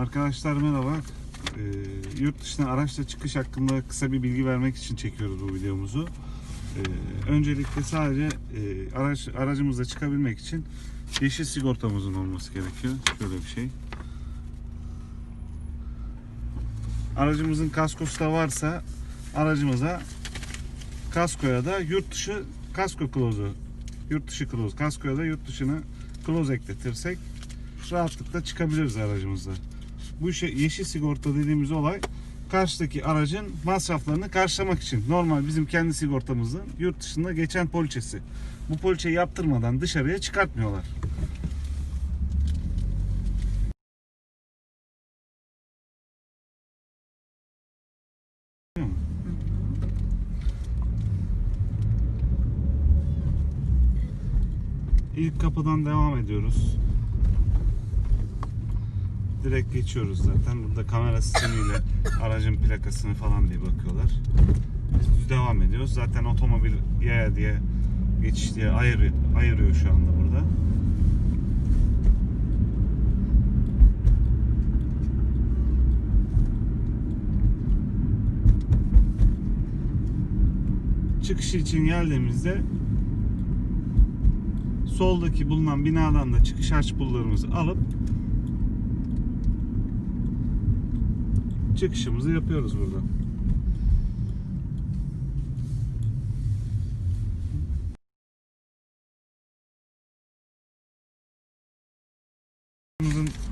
Arkadaşlar merhaba. Ee, yurt dışına araçla çıkış hakkında kısa bir bilgi vermek için çekiyoruz bu videomuzu. Ee, öncelikle sadece e, araç aracımızla çıkabilmek için yeşil sigortamızın olması gerekiyor. Şöyle bir şey. Aracımızın kaskosu da varsa aracımıza kaskoya da yurt dışı kasko kılavuzu yurt dışı kılavuz kaskoya da yurt dışına kılavuz ekletirsek rahatlıkla çıkabiliriz aracımızla. Bu şey, yeşil sigorta dediğimiz olay karşıdaki aracın masraflarını karşılamak için. Normal bizim kendi sigortamızın yurt dışında geçen poliçesi. Bu poliçeyi yaptırmadan dışarıya çıkartmıyorlar. İlk kapıdan devam ediyoruz. Direkt geçiyoruz zaten. Burada kamera sistemiyle aracın plakasını falan diye bakıyorlar. Biz düz devam ediyoruz. Zaten otomobil yaya diye geçiş diye ayırıyor, ayırıyor şu anda burada. Çıkışı için geldiğimizde soldaki bulunan binadan da çıkış harç pullarımızı alıp çıkışımızı yapıyoruz burada.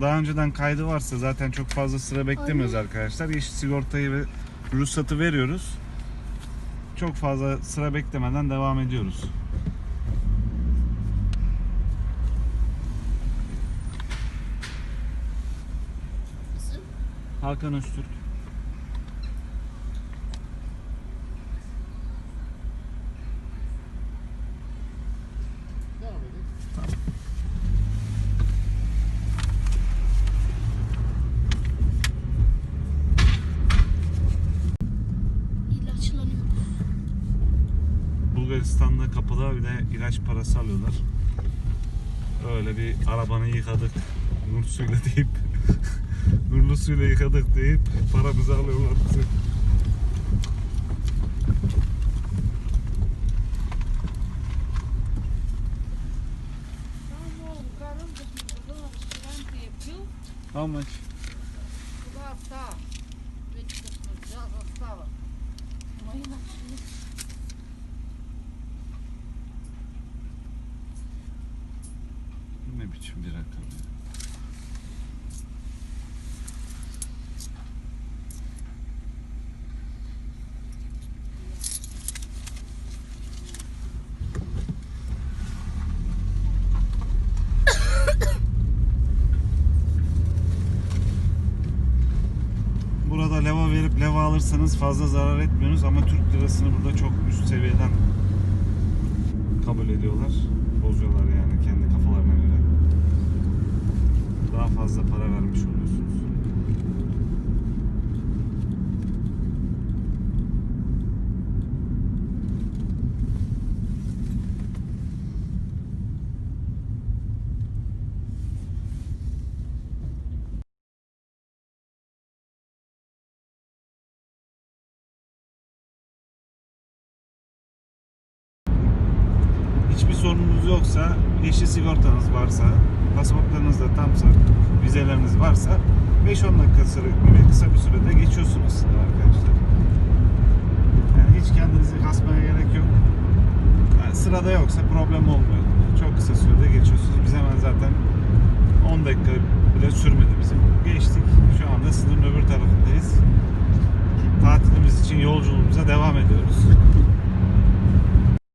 Daha önceden kaydı varsa zaten çok fazla sıra beklemiyoruz arkadaşlar. Yeşil sigortayı ve ruhsatı veriyoruz. Çok fazla sıra beklemeden devam ediyoruz. Hakan Öztürk. asistanla kapıda bir de ilaç parası alıyorlar. Öyle bir arabanı yıkadık nur suyla deyip nurlu suyla yıkadık deyip paramızı alıyorlar bizi. How much? About that. Verip leva alırsanız fazla zarar etmiyorsunuz ama Türk lirasını burada çok üst seviyeden kabul ediyorlar. Bozuyorlar yani kendi kafalarına göre. Daha fazla para vermiş oluyorsunuz. Sorununuz yoksa, yeşil sigortanız varsa, pasaportlarınız da tamsa, vizeleriniz varsa 5-10 dakika gibi kısa bir sürede geçiyorsunuz sınavı arkadaşlar. Yani hiç kendinizi kasmaya gerek yok. Yani sırada yoksa problem olmuyor. Çok kısa sürede geçiyorsunuz. Biz hemen zaten 10 dakika bile sürmedi bizim.